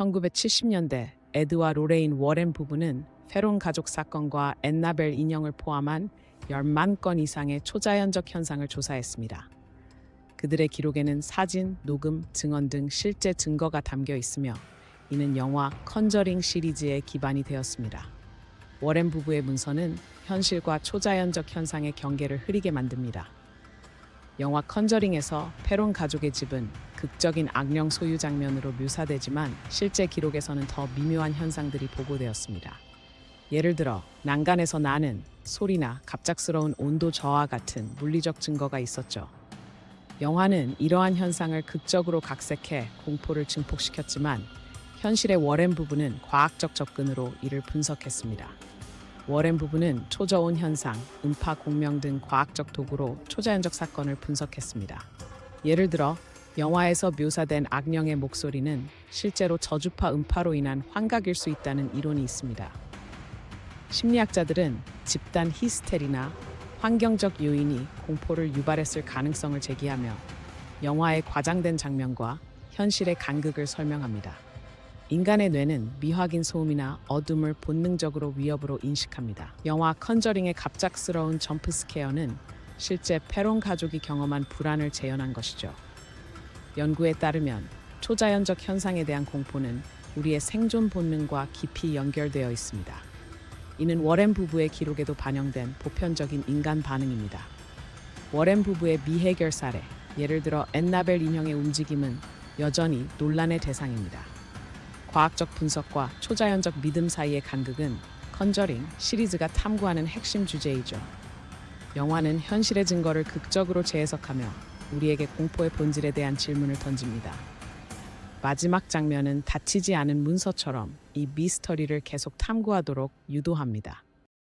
1970년대 에드와 로레인 워렌 부부는 페론 가족 사건과 앤나벨 인형을 포함한 10만 건 이상의 초자연적 현상을 조사했습니다. 그들의 기록에는 사진, 녹음, 증언 등 실제 증거가 담겨 있으며 이는 영화 컨저링 시리즈의 기반이 되었습니다. 워렌 부부의 문서는 현실과 초자연적 현상의 경계를 흐리게 만듭니다. 영화 컨저링에서 페론 가족의 집은 극적인 악령 소유 장면으로 묘사되지만 실제 기록에서는 더 미묘한 현상들이 보고되었습니다. 예를 들어 난간에서 나는 소리나 갑작스러운 온도 저하 같은 물리적 증거가 있었죠. 영화는 이러한 현상을 극적으로 각색해 공포를 증폭시켰지만 현실의 워렌 부부는 과학적 접근으로 이를 분석했습니다. 워렌 부부는 초저온 현상, 음파 공명 등 과학적 도구로 초자연적 사건을 분석했습니다. 예를 들어 영화에서 묘사된 악령의 목소리는 실제로 저주파 음파로 인한 환각일 수 있다는 이론이 있습니다. 심리학자들은 집단 히스테리나 환경적 요인이 공포를 유발했을 가능성을 제기하며 영화의 과장된 장면과 현실의 간극을 설명합니다. 인간의 뇌는 미확인 소음이나 어둠을 본능적으로 위협으로 인식합니다. 영화 컨저링의 갑작스러운 점프 스케어는 실제 페론 가족이 경험한 불안을 재현한 것이죠. 연구에 따르면 초자연적 현상에 대한 공포는 우리의 생존 본능과 깊이 연결되어 있습니다. 이는 워렌 부부의 기록에도 반영된 보편적인 인간 반응입니다. 워렌 부부의 미해결 사례, 예를 들어 앤나벨 인형의 움직임은 여전히 논란의 대상입니다. 과학적 분석과 초자연적 믿음 사이의 간극은 컨저링 시리즈가 탐구하는 핵심 주제이죠. 영화는 현실의 증거를 극적으로 재해석하며 우리에게 공포의 본질에 대한 질문을 던집니다. 마지막 장면은 닫히지 않은 문서처럼 이 미스터리를 계속 탐구하도록 유도합니다.